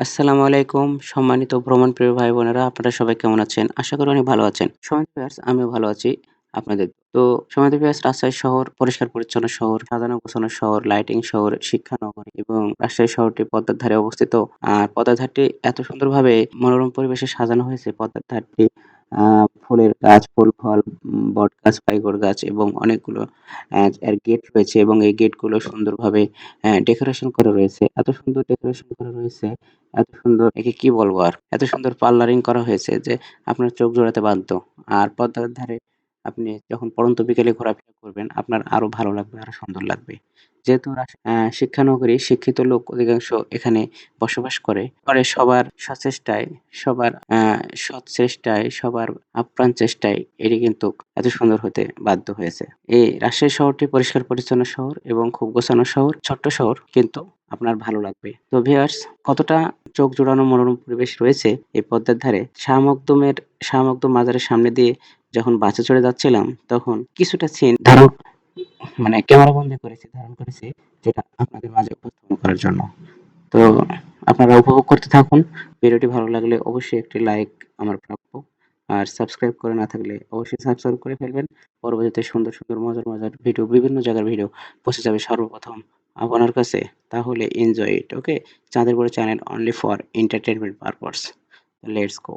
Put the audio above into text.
আসসালামু আলাইকুম, সম্মানিত ভ্রমণ প্রিয় ভাই বোনেরা, আপনারা সবাই কেমন আছেন? আশা করি অনেক ভালো আছেন। সময় ফেয়ার্স আমিও ভালো আছি আপনাদের। তো সময় ফেয়ার্স রাজশাহী শহর, পরিষ্কার পরিচ্ছন্ন শহর, সাজানো গোছানো শহর লাইটিং শহর শিক্ষা নগরী এবং রাজশাহী শহরটি পদ্মার ধারে অবস্থিত। আর পদ্মার ধারটি এত সুন্দরভাবে মনোরম পরিবেশে সাজানো হয়েছে, পদ্মার ধারটি। ফুলের গাছ, ফুল, ফল বট গাছ পাইগর গাছ এবং অনেকগুলো গেট রয়েছে এবং এই গেটগুলো সুন্দরভাবে, আহ, ডেকোরেশন করা রয়েছে। এত সুন্দর ডেকোরেশন করা রয়েছে, এত সুন্দর, একে কি বলব আর? এত সুন্দর পার্লারিং করা হয়েছে যে আপনার চোখ জোড়াতে বাধ্য। আর পদ্মার ধারে আপনি যখন পড়ন্ত বিকেলে ঘোরাফেরা করবেন, আপনার আরও ভালো লাগবে, আরও সুন্দর লাগবে। যেহেতু শিক্ষানগরী শিক্ষিত লোক অধিকাংশ এখানে বসবাস করে। পরে সবার সচেষ্টায়, সবার সৎ চেষ্টায়, সবার আপ্রাণ চেষ্টায় এটি কিন্তু এত সুন্দর হতে বাধ্য হয়েছে। এই রাজশাহী শহরটি পরিষ্কার পরিচ্ছন্ন শহর এবং খুব গোছানো শহর, ছোট্ট শহর কিন্তু আপনার ভালো লাগবে। তো ভিউয়ার্স কতটা চোখ জোড়ানো মনোরম পরিবেশ রয়েছে এই পদ্মার ধারে? শাহ মখদুমের শাহ মখদুম মাজারের সামনে দিয়ে যখন বাসে চড়ে যাচ্ছিলাম, তখন কিছুটা সিন ধারণ মানে ক্যামেরা বন্দি করেছি, ধারণ করেছি, যেটা আপনাদের মাঝে উপস্থাপন করার জন্য। তো আপনারা উপভোগ করতে থাকুন। ভিডিওটি ভালো লাগলে অবশ্যই একটি লাইক আমার প্রাপ্য। আর সাবস্ক্রাইব করে না থাকলে অবশ্যই সাবস্ক্রাইব করে ফেলবেন। পরবর্তীতে সুন্দর সুন্দর, মজার মজার ভিডিও, বিভিন্ন জায়গার ভিডিও পৌঁছে যাবে সর্বপ্রথম আপনার কাছে। তাহলে এনজয় ইট ওকে চাঁদের বড় channel only for entertainment purpose let's go